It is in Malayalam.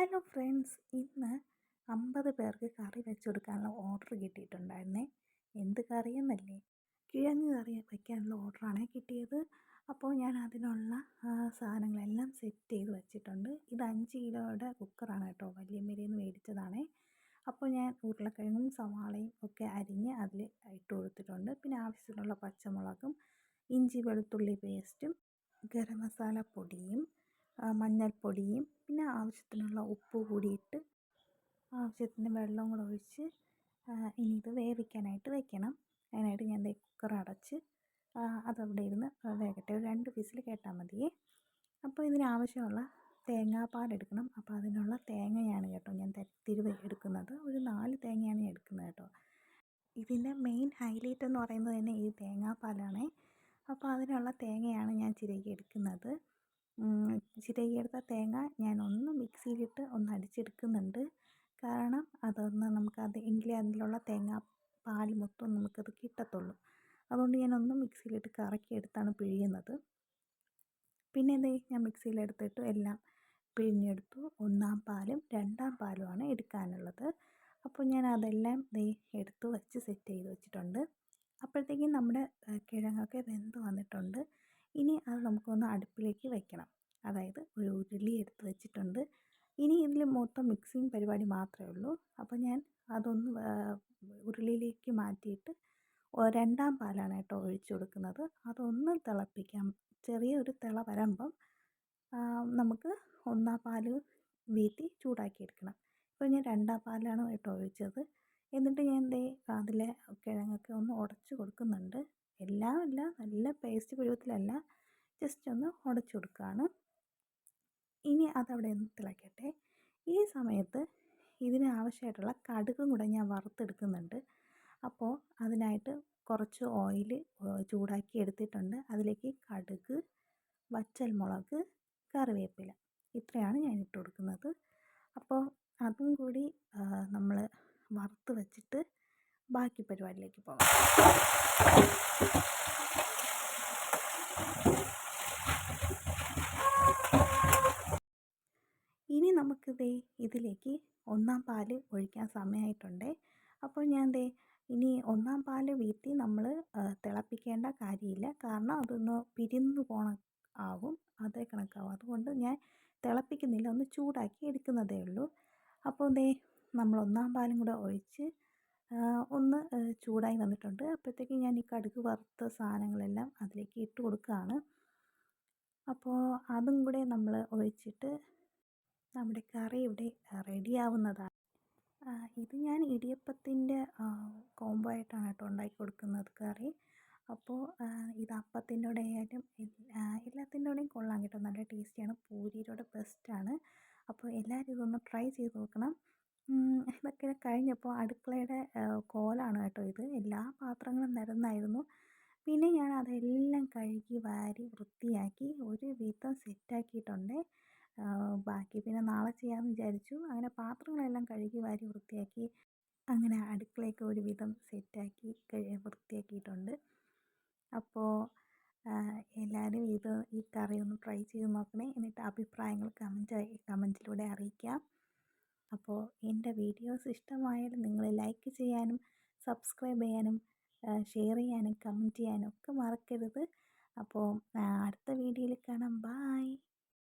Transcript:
Hello friends. ഇന്ന് അമ്പത് പേർക്ക് കറി വെച്ച് കൊടുക്കാനുള്ള ഓർഡർ കിട്ടിയിട്ടുണ്ടായിരുന്നേ. എന്ത് കറിയെന്നല്ലേ? കിഴങ്ങ് കറി വയ്ക്കാനുള്ള ഓർഡറാണ് കിട്ടിയത്. അപ്പോൾ ഞാൻ അതിനുള്ള സാധനങ്ങളെല്ലാം സെറ്റ് ചെയ്ത് വെച്ചിട്ടുണ്ട്. ഇത് അഞ്ച് കിലോയുടെ കുക്കറാണ് കേട്ടോ. വലിയ നിന്ന് മേടിച്ചതാണേ. അപ്പോൾ ഞാൻ ഉരുളക്കിഴങ്ങും സവാളയും ഒക്കെ അരിഞ്ഞ് അതിൽ ഇട്ട് കൊടുത്തിട്ടുണ്ട്. പിന്നെ ആവശ്യത്തിനുള്ള പച്ചമുളകും ഇഞ്ചി വെളുത്തുള്ളി പേസ്റ്റും ഗരം മസാല പൊടിയും മഞ്ഞൾപ്പൊടിയും പിന്നെ ആവശ്യത്തിനുള്ള ഉപ്പ് കൂടിയിട്ട് ആവശ്യത്തിന് വെള്ളം കൂടെ ഒഴിച്ച് ഇനി ഇത് വേവിക്കാനായിട്ട് വെക്കണം. അതിനായിട്ട് ഞാൻ കുക്കർ അടച്ച് അതവിടെ ഇരുന്ന് വേകട്ടെ. ഒരു രണ്ട് വിസിൽ കേട്ടാൽ മതിയേ. അപ്പോൾ ഇതിനാവശ്യമുള്ള പാൽ എടുക്കണം. അപ്പോൾ അതിനുള്ള തേങ്ങയാണ് കേട്ടോ ഞാൻ തിരുവ് എടുക്കുന്നത്. ഒരു നാല് തേങ്ങയാണ് ഞാൻ എടുക്കുന്നത് കേട്ടോ. ഇതിന്റെ മെയിൻ ഹൈലൈറ്റ് എന്ന് പറയുന്നത് തന്നെ ഈ തേങ്ങാപ്പാലാണേ. അപ്പോൾ അതിനുള്ള തേങ്ങയാണ് ഞാൻ ചിരകി എടുക്കുന്നത്. ചിരകിയെടുത്ത തേങ്ങ ഞാൻ ഒന്ന് മിക്സിയിലിട്ട് ഒന്ന് അടിച്ചെടുക്കുന്നുണ്ട് കാരണം അതൊന്ന് നമുക്കത് എങ്കിലേ അതിലുള്ള തേങ്ങ പാൽ മൊത്തം നമുക്കത് കിട്ടത്തുള്ളൂ. അതുകൊണ്ട് ഞാനൊന്ന് മിക്സിയിലിട്ട് കറക്കി എടുത്താണ് പിഴിയുന്നത്. പിന്നെ എന്തേ ഞാൻ മിക്സിയിലെടുത്തിട്ട് എല്ലാം പിഴിഞ്ഞെടുത്തു. ഒന്നാം പാലും രണ്ടാം പാലുമാണ് എടുക്കാനുള്ളത്. അപ്പോൾ ഞാൻ അതെല്ലാം ദേ എടുത്ത് വെച്ച് സെറ്റ് ചെയ്ത് വെച്ചിട്ടുണ്ട്. അപ്പോഴത്തേക്കും നമ്മുടെ കിഴങ്ങൊക്കെ വെന്ത് വന്നിട്ടുണ്ട്. ഇനി അത് നമുക്കൊന്ന് അടുപ്പിലേക്ക് വെക്കണം. അതായത് ഒരു ഉരുളി എടുത്ത് വെച്ചിട്ടുണ്ട്. ഇനി ഇതിൽ മൊത്തം മിക്സിങ് പരിപാടി മാത്രമേ ഉള്ളൂ. അപ്പോൾ ഞാൻ അതൊന്ന് ഉരുളിയിലേക്ക് മാറ്റിയിട്ട് രണ്ടാം പാലാണ് കേട്ടോ ഒഴിച്ചു കൊടുക്കുന്നത്. അതൊന്ന് തിളപ്പിക്കാം. ചെറിയൊരു തിള വരുമ്പം നമുക്ക് ഒന്നാം പാൽ വീട്ടി ചൂടാക്കി എടുക്കണം ഇപ്പോൾ ഞാൻ രണ്ടാം പാലാണ് കേട്ടോ ഒഴിച്ചത്. എന്നിട്ട് ഞാൻ ദേ അതിലെ കിഴങ്ങൊക്കെ ഒന്ന് ഉടച്ച് കൊടുക്കുന്നുണ്ട്. എല്ലാം അല്ല നല്ല പേസ്റ്റ് പരുവത്തിലല്ല ജസ്റ്റ് ഒന്ന് ഉടച്ചു കൊടുക്കുകയാണ് ഇനി അതവിടെ ഒന്ന് തിളയ്ക്കട്ടെ ഈ സമയത്ത് ഇതിന് ആവശ്യമായിട്ടുള്ള കടുകും കൂടെ ഞാൻ വറുത്തെടുക്കുന്നുണ്ട്. അപ്പോൾ അതിനായിട്ട് കുറച്ച് ഓയിൽ ചൂടാക്കി എടുത്തിട്ടുണ്ട്. അതിലേക്ക് കടുക് വറ്റൽമുളക് കറിവേപ്പില. ഇത്രയാണ് ഞാൻ ഇട്ട് അപ്പോൾ അതും കൂടി നമ്മൾ വറുത്ത് വെച്ചിട്ട് ബാക്കി പരിപാടിയിലേക്ക് പോകാം ഇനി നമുക്ക് ദേ ഇതിലേക്ക് ഒന്നാം പാൽ ഒഴിക്കാൻ സമയമായിട്ടുണ്ട് അപ്പോൾ ഞാൻ ദേ ഇനി ഒന്നാം പാൽ വീട്ടി നമ്മൾ തിളപ്പിക്കേണ്ട കാര്യമില്ല. കാരണം അതൊന്ന് പിരിഞ്ഞു പോണ ആവും അതേ കണക്കാവും. അതുകൊണ്ട് ഞാൻ തിളപ്പിക്കുന്നില്ല ഒന്ന് ചൂടാക്കി എടുക്കുന്നതേ ഉള്ളൂ. അപ്പോൾ ദേ നമ്മൾ ഒന്നാം പാലും കൂടെ ഒഴിച്ച് ഒന്ന് ചൂടായി വന്നിട്ടുണ്ട്. അപ്പോഴത്തേക്കും ഞാൻ ഈ കടുക് വറുത്ത സാധനങ്ങളെല്ലാം അതിലേക്ക് ഇട്ട് കൊടുക്കുകയാണ്. അപ്പോൾ അതും കൂടെ നമ്മൾ ഒഴിച്ചിട്ട് നമ്മുടെ കറി ഇവിടെ റെഡിയാവുന്നതാണ് ഇത് ഞാൻ ഇടിയപ്പത്തിന്റെ കോംബോ ആയിട്ടാണ് കേട്ടോ ഉണ്ടാക്കി കൊടുക്കുന്നത് കറി. അപ്പോൾ ഇത് അപ്പത്തിന്റെ കൂടെ ആയാലും എല്ലാത്തിന്റെ കൂടെയും കൊള്ളാം കേട്ടോ. നല്ല ടേസ്റ്റിയാണ്. പൂരിയുടെ ബെസ്റ്റാണ് അപ്പോൾ എല്ലാവരും ഇതൊന്ന് ട്രൈ ചെയ്ത് നോക്കണം. ഇതൊക്കെ കഴിഞ്ഞപ്പോൾ അടുക്കളയുടെ കോലാണ് കേട്ടോ ഇത്. എല്ലാ പാത്രങ്ങളും നിരന്നായിരുന്നു. പിന്നെ ഞാൻ അതെല്ലാം കഴുകി വാരി വൃത്തിയാക്കി ഒരു വിധം സെറ്റാക്കിയിട്ടുണ്ട്. ബാക്കി പിന്നെ നാളെ ചെയ്യാമെന്ന് വിചാരിച്ചു. അങ്ങനെ പാത്രങ്ങളെല്ലാം കഴുകി വാരി വൃത്തിയാക്കി അങ്ങനെ അടുക്കളയൊക്കെ ഒരു വിധം സെറ്റാക്കി വൃത്തിയാക്കിയിട്ടുണ്ട്. അപ്പോൾ എല്ലാവരും ഇത് ഈ കറി ഒന്ന് ട്രൈ ചെയ്ത് നോക്കണേ. എന്നിട്ട് അഭിപ്രായങ്ങൾ കമന്റ് കമന്റിലൂടെ അറിയിക്കാം. അപ്പോൾ എന്റെ വീഡിയോസ് ഇഷ്ടമായാൽ നിങ്ങൾ ലൈക്ക് ചെയ്യാനും സബ്സ്ക്രൈബ് ചെയ്യാനും ഷെയർ ചെയ്യാനും കമന്റ് ചെയ്യാനും ഒക്കെ മറക്കരുത്. അപ്പോൾ അടുത്ത വീഡിയോയിൽ കാണാം. ബായ്